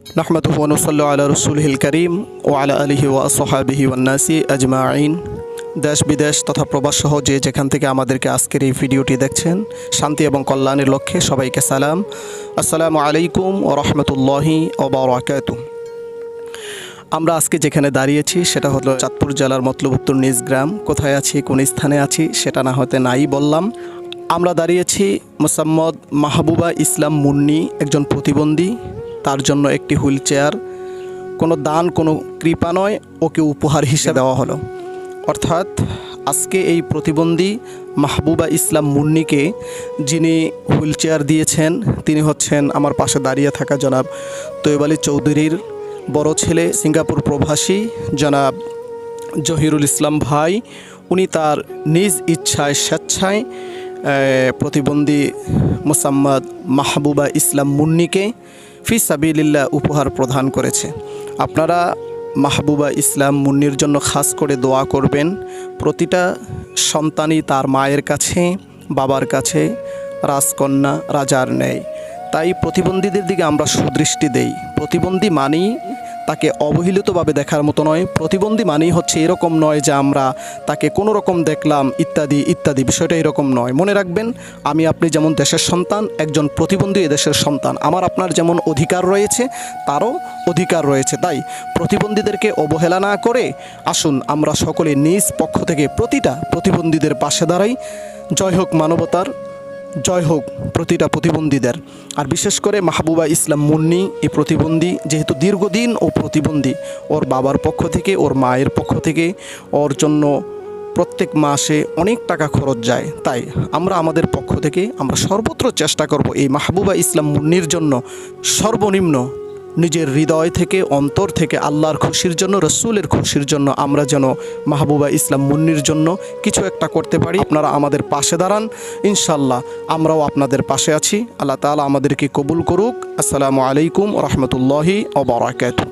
নাহমাদুহ ওয়ানুসাল্লু আলা রসুলহিল করিম ও আলা আলহি ওয়া সোহাবিহি আজমা আইন দেশ বিদেশ তথা প্রবাসসহ যে যেখান থেকে আমাদেরকে আজকের এই ভিডিওটি দেখছেন, শান্তি এবং কল্যাণের লক্ষ্যে সবাইকে সালাম। আসসালামু আলাইকুম ও রহমতুল্লাহি ওবরাকাতু আমরা আজকে যেখানে দাঁড়িয়েছি সেটা হলো চাঁদপুর জেলার মতলব উত্তর নিজ গ্রাম। কোথায় আছি, কোন স্থানে আছি সেটা না হতে নাই বললাম। আমরা দাঁড়িয়েছি মোসাম্মদ মাহবুবা ইসলাম মুন্নি, একজন প্রতিবন্ধী। তার জন্য একটি হুইল চেয়ার, কোনো দান, কোনো কৃপা নয়, ওকে উপহার হিসেবে দেওয়া হলো। অর্থাৎ আজকে এই প্রতিবন্ধী মাহবুবা ইসলাম মুন্নিকে যিনি হুইল চেয়ার দিয়েছেন, তিনি হচ্ছেন আমার পাশে দাঁড়িয়ে থাকা জনাব তৈব আলী চৌধুরীর বড় ছেলে, সিঙ্গাপুর প্রবাসী জনাব জহিরুল ইসলাম ভাই। উনি তার নিজ ইচ্ছায়, স্বেচ্ছায় প্রতিবন্ধী মোসাম্মদ মাহবুবা ইসলাম মুন্নিকে ফি সাবিলিল্লাহ উপহার প্রদান করেছে। আপনারা মাহবুবা ইসলাম মুন্নির জন্য খাস করে দোয়া করবেন। প্রতিটা সন্তানই তার মায়ের কাছে, বাবার কাছে রাজকন্যা, রাজার নেয় তাই প্রতিবন্ধীদের দিকে আমরা সুদৃষ্টি দেই। প্রতিবন্ধী মানেই তাকে অবহেলিতভাবে দেখার মতো নয়। প্রতিবন্ধী মানেই হচ্ছে এরকম নয় যে আমরা তাকে কোনো রকম দেখলাম, ইত্যাদি ইত্যাদি। বিষয়টা এরকম নয়। মনে রাখবেন, আমি আপনি যেমন দেশের সন্তান, একজন প্রতিবন্ধী দেশের সন্তান। আমার আপনার যেমন অধিকার রয়েছে, তারও অধিকার রয়েছে। তাই প্রতিবন্ধীদেরকে অবহেলা না করে আসুন, আমরা সকলে নিজ পক্ষ থেকে প্রতিটা প্রতিবন্ধীদের পাশে দাঁড়াই। জয় হোক মানবতার জয় হোক প্রতিটা প্রতিবন্ধীদের। আর বিশেষ করে মাহবুবা ইসলাম মুন্নি এই প্রতিবন্ধী যেহেতু দীর্ঘদিন ও প্রতিবন্ধী, ওর বাবার পক্ষ থেকে, ওর মায়ের পক্ষ থেকে ওর জন্য প্রত্যেক মাসে অনেক টাকা খরচ যায়। তাই আমরা আমাদের পক্ষ থেকে আমরা সর্বত্র চেষ্টা করব এই মাহবুবা ইসলাম মুন্নির জন্য সর্বনিম্ন নিজের হৃদয় থেকে, অন্তর থেকে আল্লাহর খুশির জন্য, রসুলের খুশির জন্য আমরা যেন মাহবুবা ইসলাম মুন্নির জন্য কিছু একটা করতে পারি। আপনারা আমাদের পাশে দাঁড়ান। ইনশাল্লাহ আমরাও আপনাদের পাশে আছি। আল্লাহ তালা আমাদেরকে কবুল করুক। আসসালামু আলাইকুম রহমতুল্লাহি ওবরাকাত